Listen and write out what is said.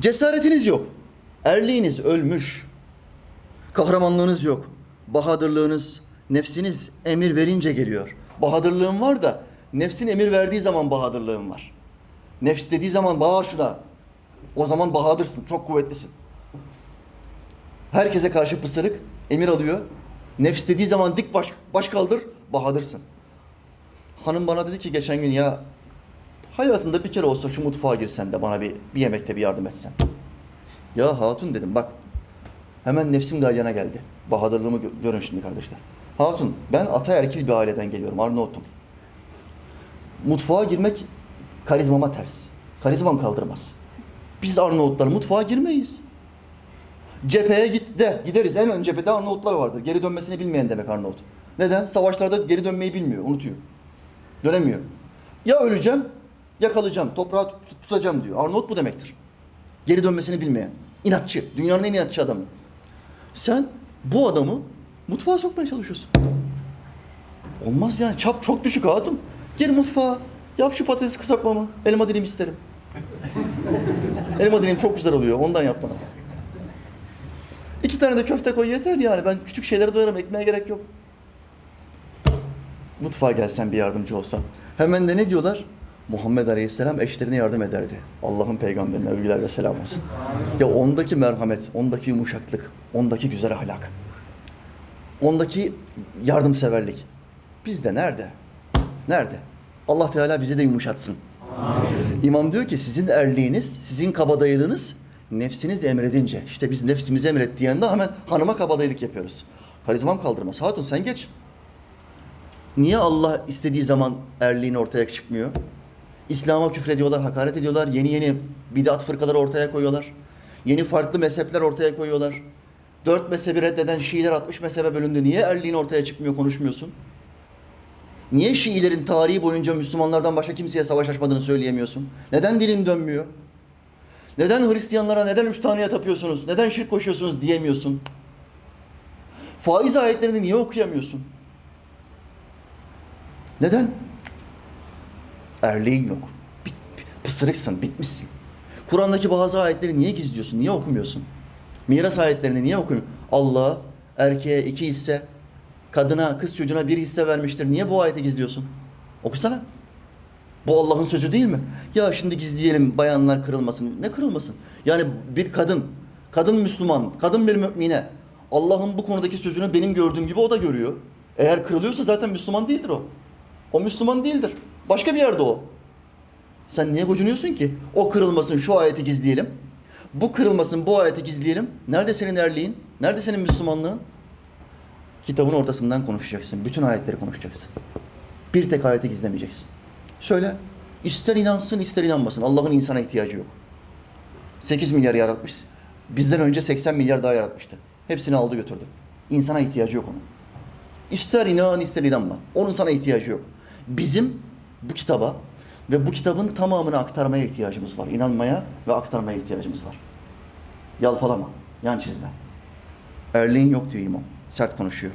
Cesaretiniz yok. Erliğiniz ölmüş. Kahramanlığınız yok. Bahadırlığınız, nefsiniz emir verince geliyor. Bahadırlığın var da nefsin emir verdiği zaman bahadırlığın var. Nefs dediği zaman bağır şuna. O zaman bahadırsın, çok kuvvetlisin. Herkese karşı pısırık, emir alıyor. Nefs dediği zaman dik baş, baş kaldır, bahadırsın. Hanım bana dedi ki geçen gün ya hayatında bir kere olsa şu mutfağa girsen de bana bir, bir yemekte bir yardım etsen. Ya hatun dedim bak hemen nefsim galyana geldi. Bahadırlığımı gö- görün şimdi kardeşler. Hatun ben ataerkil bir aileden geliyorum Arnavut'um. Mutfağa girmek karizmama ters. Karizmam kaldırmaz. Biz Arnavutlar mutfağa girmeyiz. Cepheye git de gideriz. En ön cephede Arnavutlar vardır. Geri dönmesini bilmeyen demek Arnavut. Neden? Savaşlarda geri dönmeyi bilmiyor, unutuyor. Dönemiyor. Ya öleceğim ya kalacağım. Toprağı tut- tutacağım diyor. Arnavut bu demektir. Geri dönmesini bilmeyen. İnatçı. Dünyanın en inatçı adamı. Sen bu adamı mutfağa sokmaya çalışıyorsun. Olmaz yani. Çap çok düşük hatun. Gir mutfağa. Yap şu patates kızartmamı. Elma dilim isterim. Elma dilim çok güzel oluyor. Ondan yap bana. İki tane de köfte koy yeter yani. Ben küçük şeylere doyarım. Ekmeğe gerek yok. Mutfağa gelsen bir yardımcı olsan. Hemen de ne diyorlar? Muhammed Aleyhisselam eşlerine yardım ederdi. Allah'ın peygamberine övgüler ve selam olsun. Ya ondaki merhamet, ondaki yumuşaklık, ondaki güzel ahlak, ondaki yardımseverlik. Bizde nerede? Nerede? Allah Teala bizi de yumuşatsın. İmam diyor ki sizin erliğiniz, sizin kabadayılığınız nefsiniz emredince. İşte biz nefsimizi emret diyende hemen hanıma kabadayılık yapıyoruz. Karizmam kaldırmaz. Hatun sen geç. Niye Allah istediği zaman erliğin ortaya çıkmıyor? İslam'a küfrediyorlar, hakaret ediyorlar, yeni yeni bidat fırkaları ortaya koyuyorlar. Yeni farklı mezhepler ortaya koyuyorlar. Dört mezhebi reddeden Şiiler 60 mezhebe bölündü. Niye erliğin ortaya çıkmıyor, konuşmuyorsun? Niye Şiilerin tarihi boyunca Müslümanlardan başka kimseye savaş açmadığını söyleyemiyorsun? Neden dilin dönmüyor? Neden Hristiyanlara neden üç taneye tapıyorsunuz? Neden şirk koşuyorsunuz diyemiyorsun? Faiz ayetlerini niye okuyamıyorsun? Neden? Erliğin yok. Bit, pısırıksın, bitmişsin. Kur'an'daki bazı ayetleri niye gizliyorsun? Niye okumuyorsun? Miras ayetlerini niye okumuyorsun? Allah erkeğe iki hisse, kadına, kız çocuğuna bir hisse vermiştir. Niye bu ayeti gizliyorsun? Okusana. Bu Allah'ın sözü değil mi? Ya şimdi gizleyelim bayanlar kırılmasın. Ne kırılmasın? Yani bir kadın, kadın Müslüman, kadın bir mümine Allah'ın bu konudaki sözünü benim gördüğüm gibi o da görüyor. Eğer kırılıyorsa zaten Müslüman değildir o. O Müslüman değildir. Başka bir yerde o. Sen niye gocunuyorsun ki? O kırılmasın şu ayeti gizleyelim. Bu kırılmasın bu ayeti gizleyelim. Nerede senin erliğin? Nerede senin Müslümanlığın? Kitabın ortasından konuşacaksın. Bütün ayetleri konuşacaksın. Bir tek ayeti gizlemeyeceksin. Söyle. İster inansın ister inanmasın. Allah'ın insana ihtiyacı yok. 8 milyar yaratmış. Bizden önce 80 milyar daha yaratmıştı. Hepsini aldı götürdü. İnsana ihtiyacı yok onun. İster inan ister inanma. Onun sana ihtiyacı yok. Bizim bu kitaba ve bu kitabın tamamını aktarmaya ihtiyacımız var. İnanmaya ve aktarmaya ihtiyacımız var. Yalpalama, yan çizme. Erliğin yok diyor imam. Sert konuşuyor.